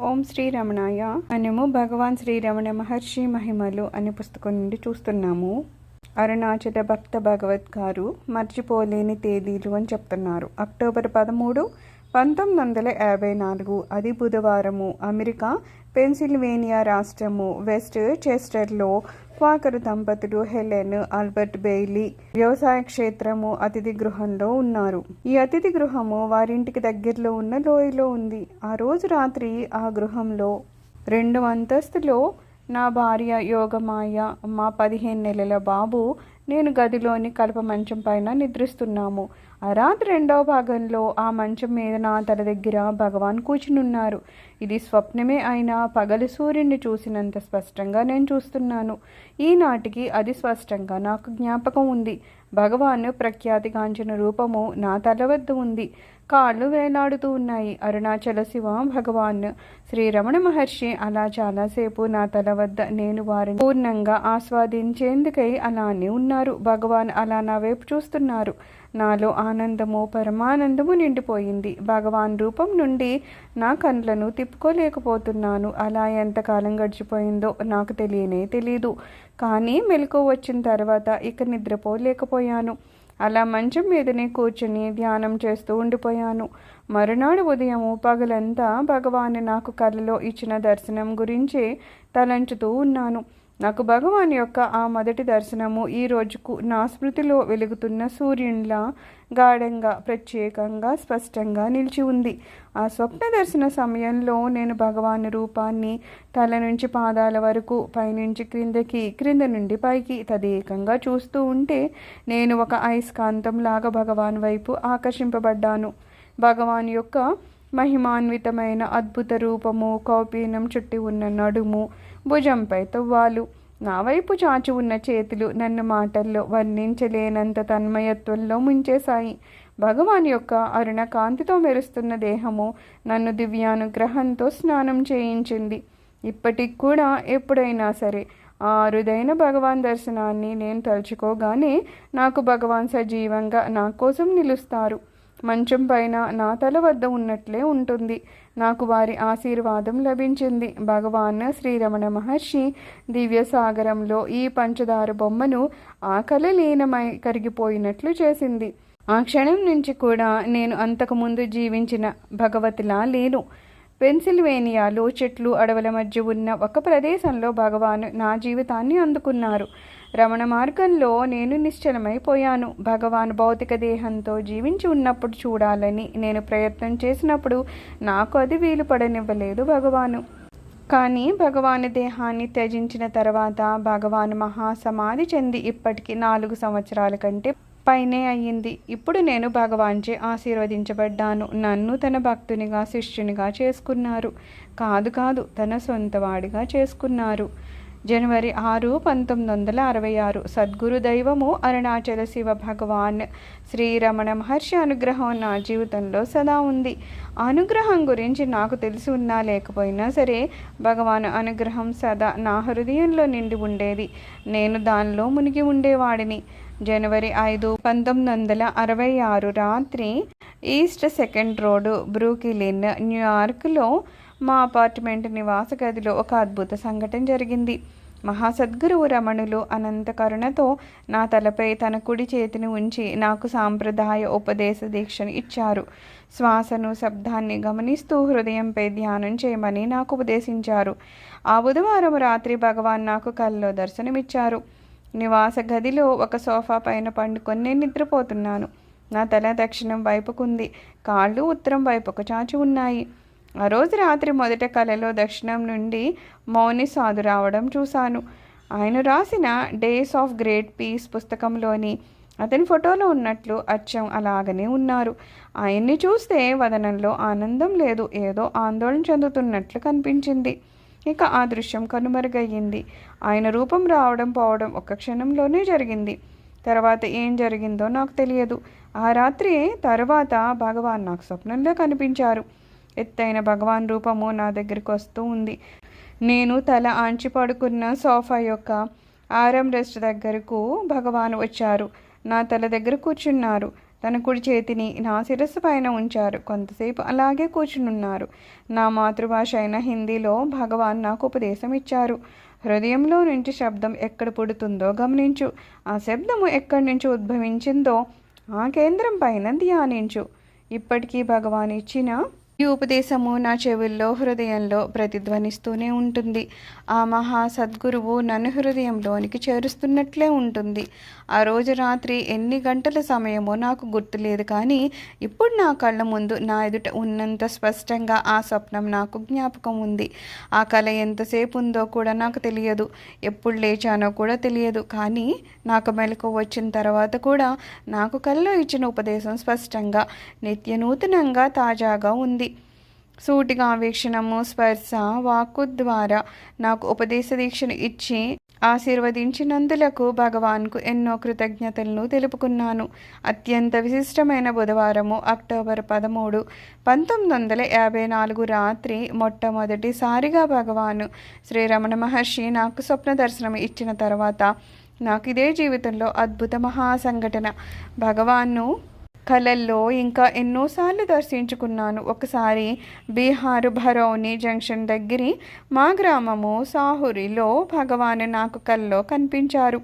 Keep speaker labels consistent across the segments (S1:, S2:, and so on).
S1: ఓం శ్రీరమణాయ మనము భగవాన్ శ్రీ రమణ మహర్షి మహిమలు అనే పుస్తకం నుండి చూస్తున్నాము. అరుణాచల భక్త భగవత్ గారు మర్చిపోలేని తేదీలు అని చెప్తున్నారు. అక్టోబర్ పదమూడు పంతొమ్మిది వందల యాభై నాలుగు అది బుధవారము. అమెరికా పెన్సిల్వేనియా రాష్ట్రము వెస్ట్ చెస్టర్లో క్వాకరు దంపతులు హెలెన్ ఆల్బర్ట్ బెయిలీ వ్యవసాయ క్షేత్రము అతిథి గృహంలో ఉన్నారు. ఈ అతిథి గృహము వారింటికి దగ్గరలో ఉన్న లోయలో ఉంది. ఆ రోజు రాత్రి ఆ గృహంలో రెండు అంతస్తులో నా భార్య యోగమాయ మా పదిహేను నెలల బాబు నేను గదిలోని కలప మంచం పైన నిద్రిస్తున్నాము. ఆ రాత్రి రెండవ భాగంలో ఆ మంచం మీద నా తల దగ్గర భగవాన్ కూర్చునున్నారు. ఇది స్వప్నమే అయినా పగలు సూర్యుడిని చూసినంత స్పష్టంగా నేను చూస్తున్నాను. ఈనాటికి అది స్పష్టంగా నాకు జ్ఞాపకం ఉంది. భగవాన్ ప్రఖ్యాతిగాంచిన రూపము నా తల వద్ద ఉంది. కాళ్ళు వేలాడుతూ ఉన్నాయి. అరుణాచల శివ భగవాన్. శ్రీ రమణ మహర్షి అలా చాలాసేపు నా తల వద్ద నేను వారిని పూర్ణంగా ఆస్వాదించేందుకై అలానే ఉన్నారు. భగవాన్ అలా నా వైపు చూస్తున్నారు. నాలో ఆనందము పరమానందము నిండిపోయింది. భగవాన్ రూపం నుండి నా కండ్లను తిప్పుకోలేకపోతున్నాను అలా ఎంతకాలం గడిచిపోయిందో నాకు తెలియనే తెలీదు. కానీ మెలకు వచ్చిన తర్వాత ఇక నిద్రపోలేకపోయాను. అలా మంచం మీదనే కూర్చుని ధ్యానం చేస్తూ ఉండిపోయాను. మరునాడు ఉదయము పగలంతా భగవాన్ నాకు కలలో ఇచ్చిన దర్శనం గురించి తలంచుతూ ఉన్నాను. నాకు భగవాన్ యొక్క ఆ మొదటి దర్శనము ఈ రోజుకు నా స్మృతిలో వెలుగుతున్న సూర్యునిలా గాఢంగా ప్రత్యేకంగా స్పష్టంగా నిలిచి ఉంది. ఆ స్వప్న దర్శన సమయంలో నేను భగవాన్ రూపాన్ని తల నుంచి పాదాల వరకు పైనుంచి క్రిందకి క్రింద నుండి పైకి తదేకంగా చూస్తూ ఉంటే నేను ఒక అయస్కాంతంలాగా భగవాన్ వైపు ఆకర్షింపబడ్డాను. భగవాన్ యొక్క మహిమాన్వితమైన అద్భుత రూపము కౌపీనం చుట్టి ఉన్న నడుము భుజంపై తువ్వాలు. నా వైపు చాచి ఉన్న చేతులు నన్ను మాటల్లో వర్ణించలేనంత తన్మయత్వంలో ముంచేశాయి. భగవాన్ యొక్క అరుణ కాంతితో మెరుస్తున్న దేహము నన్ను దివ్యానుగ్రహంతో స్నానం చేయించింది. ఇప్పటికి కూడా ఎప్పుడైనా సరే ఆ అరుదైన భగవాన్ దర్శనాన్ని నేను తలుచుకోగానే నాకు భగవాన్ సజీవంగా నా కోసం నిలుస్తారు. మంచం పైన నా తల వద్ద ఉన్నట్లే ఉంటుంది. నాకు వారి ఆశీర్వాదం లభించింది. భగవాన్ శ్రీరమణ మహర్షి దివ్య సాగరంలో ఈ పంచదార బొమ్మను ఆకలి లీనమై కరిగిపోయినట్లు చేసింది. ఆ క్షణం నుంచి కూడా నేను అంతకుముందు జీవించిన భగవతిలా లేను పెన్సిల్వేనియాలో చెట్లు అడవుల మధ్య ఉన్న ఒక ప్రదేశంలో భగవాను నా జీవితాన్ని అందుకున్నారు. రమణ మార్గంలో నేను నిశ్చలమైపోయాను. భగవాన్ భౌతిక దేహంతో జీవించి ఉన్నప్పుడు చూడాలని నేను ప్రయత్నం చేసినప్పుడు నాకు అది వీలు పడనివ్వలేదు భగవాను. కానీ భగవాను దేహాన్ని త్యజించిన తర్వాత భగవాన్ మహాసమాధి చెంది ఇప్పటికి నాలుగు సంవత్సరాల కంటే పైనే అయ్యింది. ఇప్పుడు నేను భగవాన్చే ఆశీర్వదించబడ్డాను. నన్ను తన భక్తునిగా శిష్యునిగా చేసుకున్నారు. కాదు కాదు తన సొంతవాడిగా చేసుకున్నారు. జనవరి ఆరు పంతొమ్మిది వందల అరవై ఆరు. సద్గురు దైవము అరుణాచల శివ భగవాన్. శ్రీరమణ మహర్షి అనుగ్రహం నా జీవితంలో సదా ఉంది. అనుగ్రహం గురించి నాకు తెలిసి ఉన్నా లేకపోయినా సరే భగవాన్ అనుగ్రహం సదా నా హృదయంలో నిండి ఉండేది. నేను దానిలో మునిగి ఉండేవాడిని. జనవరి ఐదు పంతొమ్మిది వందల అరవై ఆరు రాత్రి ఈస్ట్ సెకండ్ రోడ్డు బ్రూకిలిన్ న్యూయార్క్లో మా అపార్ట్మెంట్ నివాస గదిలో ఒక అద్భుత సంఘటన జరిగింది. మహాసద్గురువు రమణులు అనంత కరుణతో నా తలపై తన కుడి చేతిని ఉంచి నాకు సాంప్రదాయ ఉపదేశ దీక్షను ఇచ్చారు. శ్వాసను శబ్దాన్ని గమనిస్తూ హృదయంపై ధ్యానం చేయమని నాకు ఉపదేశించారు. ఆ బుధవారం రాత్రి భగవాన్ నాకు కల్లో దర్శనమిచ్చారు. నివాస గదిలో ఒక సోఫా పైన పండుకొని నేను నిద్రపోతున్నాను. నా తల దక్షిణం వైపుకుంది. కాళ్ళు ఉత్తరం వైపుకు చాచి ఉన్నాయి. ఆ రోజు రాత్రి మొదట కలలో దక్షిణం నుండి మౌని సాధు రావడం చూశాను. ఆయన రాసిన డేస్ ఆఫ్ గ్రేట్ పీస్ పుస్తకంలోని అతని ఫోటోలో ఉన్నట్లు అచ్చం అలాగనే ఉన్నారు. ఆయన్ని చూస్తే వదనంలో ఆనందం లేదు. ఏదో ఆందోళన చెందుతున్నట్లు కనిపించింది. ఇక ఆ దృశ్యం కనుమరుగయ్యింది. ఆయన రూపం రావడం పోవడం ఒక్క క్షణంలోనే జరిగింది. తర్వాత ఏం జరిగిందో నాకు తెలియదు. ఆ రాత్రి తర్వాత భగవాన్ నాకు స్వప్నంలో కనిపించారు. ఎత్తైన భగవాన్ రూపము నా దగ్గరికి వస్తూ ఉంది. నేను తల ఆంచి పడుకున్న సోఫా యొక్క ఆరం రెస్ట్ దగ్గరకు భగవాన్ వచ్చారు. నా తల దగ్గర కూర్చున్నారు. తన కుడి చేతిని నా శిరస్సు పైన ఉంచారు. కొంతసేపు అలాగే కూర్చునున్నారు. నా మాతృభాష అయిన హిందీలో భగవాన్ నాకు ఉపదేశం ఇచ్చారు. హృదయంలో నుంచి శబ్దం ఎక్కడ పుడుతుందో గమనించు. ఆ శబ్దము ఎక్కడి నుంచి ఉద్భవించిందో ఆ కేంద్రం పైన ధ్యానించు. ఇప్పటికీ భగవాన్ ఇచ్చిన ఈ ఉపదేశము నా చెవుల్లో హృదయంలో ప్రతిధ్వనిస్తూనే ఉంటుంది. ఆ మహా సద్గురువు నన్ను హృదయంలోనికి చేరుస్తున్నట్లే ఉంటుంది. ఆ రోజు రాత్రి ఎన్ని గంటల సమయమో నాకు గుర్తులేదు కానీ ఇప్పుడు నా కళ్ళ ముందు నా ఎదుట ఉన్నంత స్పష్టంగా ఆ స్వప్నం నాకు జ్ఞాపకం ఉంది. ఆ కళ ఎంతసేపు ఉందో కూడా నాకు తెలియదు. ఎప్పుడు లేచానో కూడా తెలియదు. కానీ నాకు మెలకు వచ్చిన తర్వాత కూడా నాకు కళ్ళలో ఇచ్చిన ఉపదేశం స్పష్టంగా నిత్య నూతనంగా తాజాగా ఉంది. సూటిగా వీక్షణము స్పర్శ వాక్కు ద్వారా నాకు ఉపదేశ దీక్షను ఇచ్చి ఆశీర్వదించినందులకు భగవాన్కు ఎన్నో కృతజ్ఞతలను తెలుపుకున్నాను. అత్యంత విశిష్టమైన బుధవారము అక్టోబర్ పదమూడు పంతొమ్మిది వందల యాభై నాలుగు రాత్రి మొట్టమొదటిసారిగా భగవాను శ్రీరమణ మహర్షి నాకు స్వప్న దర్శనం ఇచ్చిన తర్వాత నాకు ఇదే జీవితంలో అద్భుత మహాసంఘటన. భగవాన్ను కళల్లో ఇంకా ఎన్నోసార్లు దర్శించుకున్నాను. ఒకసారి బీహార్ భరౌని జంక్షన్ దగ్గరి మా గ్రామము సాహురిలో భగవాను నాకు కల్లో కనిపించారు.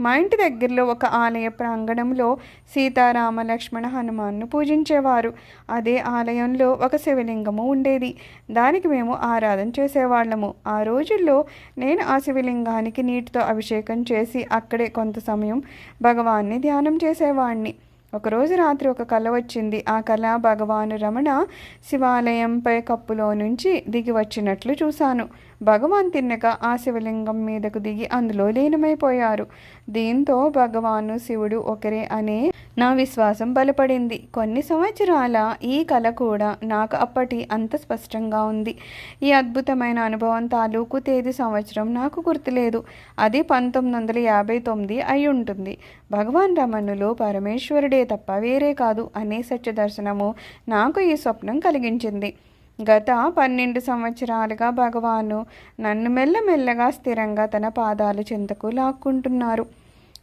S1: మా ఇంటి దగ్గరలో ఒక ఆలయ ప్రాంగణంలో సీతారామ లక్ష్మణ హనుమాన్ను పూజించేవారు. అదే ఆలయంలో ఒక శివలింగము ఉండేది. దానికి మేము ఆరాధన చేసేవాళ్ళము. ఆ రోజుల్లో నేను ఆ శివలింగానికి నీటితో అభిషేకం చేసి అక్కడే కొంత సమయం భగవాన్ని ధ్యానం చేసేవాడిని ఒకరోజు రాత్రి ఒక కళ వచ్చింది. ఆ కళ భగవాను రమణ శివాలయంపై కప్పులో నుంచి దిగి వచ్చినట్లు చూశాను. భగవాన్ తిన్నక ఆ శివలింగం మీదకు దిగి అందులో లీనమైపోయారు. దీంతో భగవాను శివుడు ఒకరే అనే నా విశ్వాసం బలపడింది. కొన్ని సంవత్సరాల ఈ కళ కూడా నాకు అప్పటి అంత స్పష్టంగా ఉంది. ఈ అద్భుతమైన అనుభవం తాలూకు తేదీ సంవత్సరం నాకు గుర్తులేదు. అది పంతొమ్మిది వందల యాభై తొమ్మిది అయి ఉంటుంది. భగవాన్ రమణులు పరమేశ్వరుడే తప్ప వేరే కాదు అనే సత్యదర్శనము నాకు ఈ స్వప్నం కలిగించింది. గత పన్నెండు సంవత్సరాలుగా భగవాను నన్ను మెల్లమెల్లగా స్థిరంగా తన పాదాలు చింతకు లాక్కుంటున్నారు.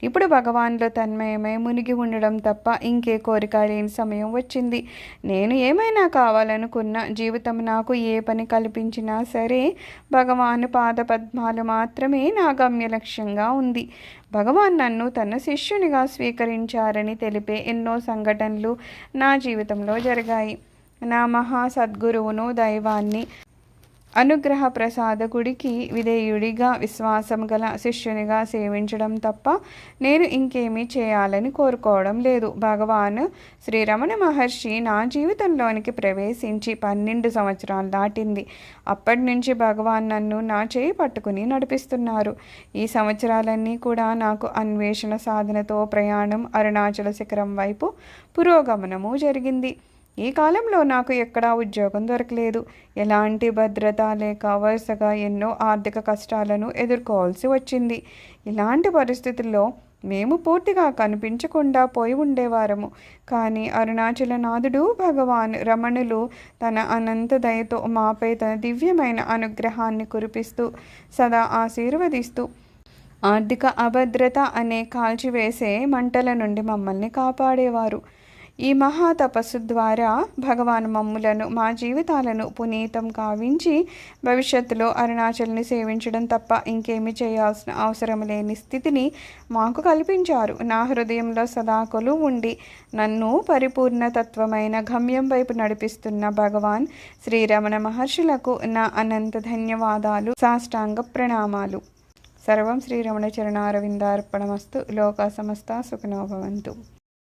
S1: ఇప్పుడు భగవాన్లో తన్మయమై మునిగి ఉండడం తప్ప ఇంకే కోరిక లేని సమయం వచ్చింది. నేను ఏమైనా కావాలనుకున్న జీవితం నాకు ఏ పని కల్పించినా సరే భగవాను పాదపద్మాలు మాత్రమే నా గమ్య లక్ష్యంగా ఉంది. భగవాన్ నన్ను తన శిష్యునిగా స్వీకరించారని తెలిపే ఎన్నో సంఘటనలు నా జీవితంలో జరిగాయి. నా మహా సద్గురువును దైవాన్ని. అనుగ్రహ ప్రసాదకుడికి విధేయుడిగా విశ్వాసం గల శిష్యునిగా సేవించడం తప్ప నేను ఇంకేమీ చేయాలని కోరుకోవడం లేదు. భగవాన్ శ్రీరమణ మహర్షి నా జీవితంలోనికి ప్రవేశించి పన్నెండు సంవత్సరాలు దాటింది. అప్పటి నుంచి భగవాన్ నన్ను నా చేయి పట్టుకుని నడిపిస్తున్నారు. ఈ సంవత్సరాలన్నీ కూడా నాకు అన్వేషణ సాధనతో ప్రయాణం అరుణాచల శిఖరం వైపు పురోగమనము జరిగింది. ఈ కాలంలో నాకు ఎక్కడా ఉద్యోగం దొరకలేదు. ఎలాంటి భద్రత లేక వరుసగా ఎన్నో ఆర్థిక కష్టాలను ఎదుర్కోవాల్సి వచ్చింది. ఇలాంటి పరిస్థితుల్లో మేము పూర్తిగా కనిపించకుండా పోయి ఉండేవారము. కానీ అరుణాచలనాథుడు భగవాన్ రమణులు తన అనంత దయతో మాపై తన దివ్యమైన అనుగ్రహాన్ని కురిపిస్తూ సదా ఆశీర్వదిస్తూ ఆర్థిక అభద్రత అనే కాల్చివేసే మంటల నుండి మమ్మల్ని కాపాడేవారు. ఈ మహా తపస్సు ద్వారా భగవాన్ మమ్ములను మా జీవితాలను పునీతం కావించి భవిష్యత్తులో అరుణాచల్ని సేవించడం తప్ప ఇంకేమి చేయాల్సిన అవసరం లేని స్థితిని మాకు కల్పించారు. నా హృదయంలో సదాకులు ఉండి నన్ను పరిపూర్ణతత్వమైన గమ్యం వైపు నడిపిస్తున్న భగవాన్ శ్రీరమణ మహర్షులకు నా అనంత ధన్యవాదాలు. సాష్టాంగ ప్రణామాలు. సర్వం శ్రీరమణ చరణారవిందార్పణమస్తు. లోక సమస్త సుఖనోభవంతు